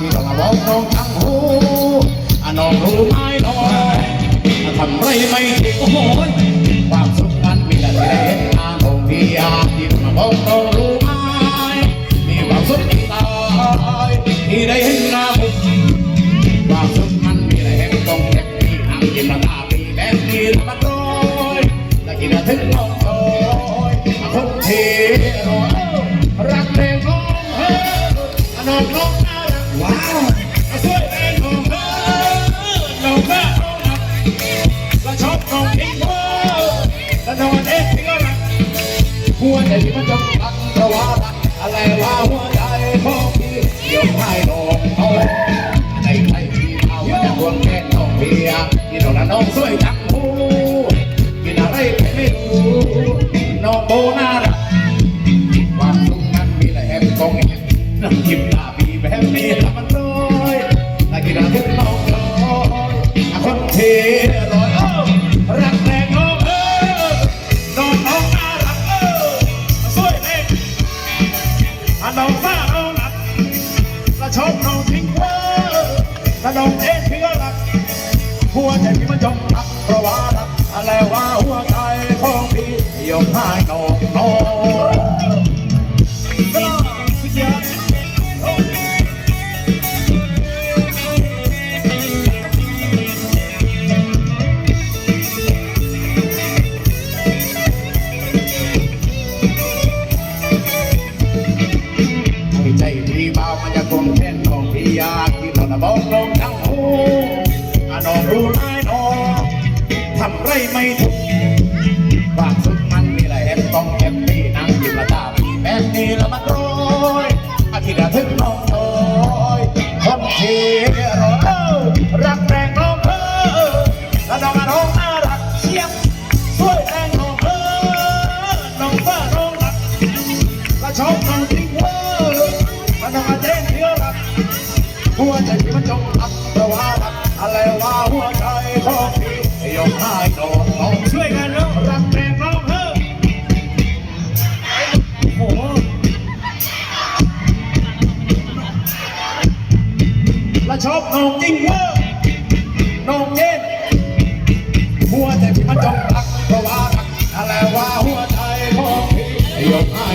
ที่เราบอกน้องทั้งหูอะน้องรู้ไหมน้องทำไรไม่ถูกโอ้โหความสุขมันมีแต่เห็นทางของพี่อาที่มาบอกน้องรู้ไหมมีความสุขที่ตายที่ได้เห็นหน้าผมความสุขมันมีแต่เห็นตรงแค่ที่นั่งกินมาตาปีแบบนี้มันร้อยและกินถึงน้องโอยคนเทรอยรักแรงน้องเฮ้น้องน้อง และชอบน้องทิ้งเวอร์และนเอ็กซ์ก็รักหัวใจที่มันจมรักเพระวารักอะไรว่าหัวใจของพี่เดี๋ยวให้น้องเอาในใจพี่เอาจะรวมแค่น้องเบียร์ที่น้องน่ะน้องสวยจังหูกินอะไรไปไม่รู้น้องโบน่ารักความสุขนั้นมีแต่แฮปปี้กองเอ็นน้ำยิ้ม อันน้องซ่าน้องนักและชอบเราทิ้งเวอร์และน้องเอ็นพี่ก็รัก หัวใจพี่มันจมรักเพราะว่ารักอะไรว่าหัวใจของพี่ยกให้น้องน้อง อะน้องรู้ไหมน้อทำไรไม่ถูกความสุขมันมีหลายแอปต้องแอปนี่นั่งยิ้มละตาพี่แบบนี้ล้วมันโรยอาทิตย์ละถึงน้องโอยคนที่รอเอรักแรงน้องเออแล้วน้องอะน้องน่ารักเชียบสวยแรงน้องเออน้องฟ้าน้องรักและชอบน้องจริงเวอร์มันทำมาเจ๊งเที่ยวรักหัวใจมันจม ยกให้น้องน้องช่วยกันเนาะรักแรงน้องเฮ้อโอ้โหและชอบน้องจริงเวอร์น้องเจ๊งหัวใจที่มันจมอับเพราะว่ารักอะไรว่าหัวใจของพี่ยกให้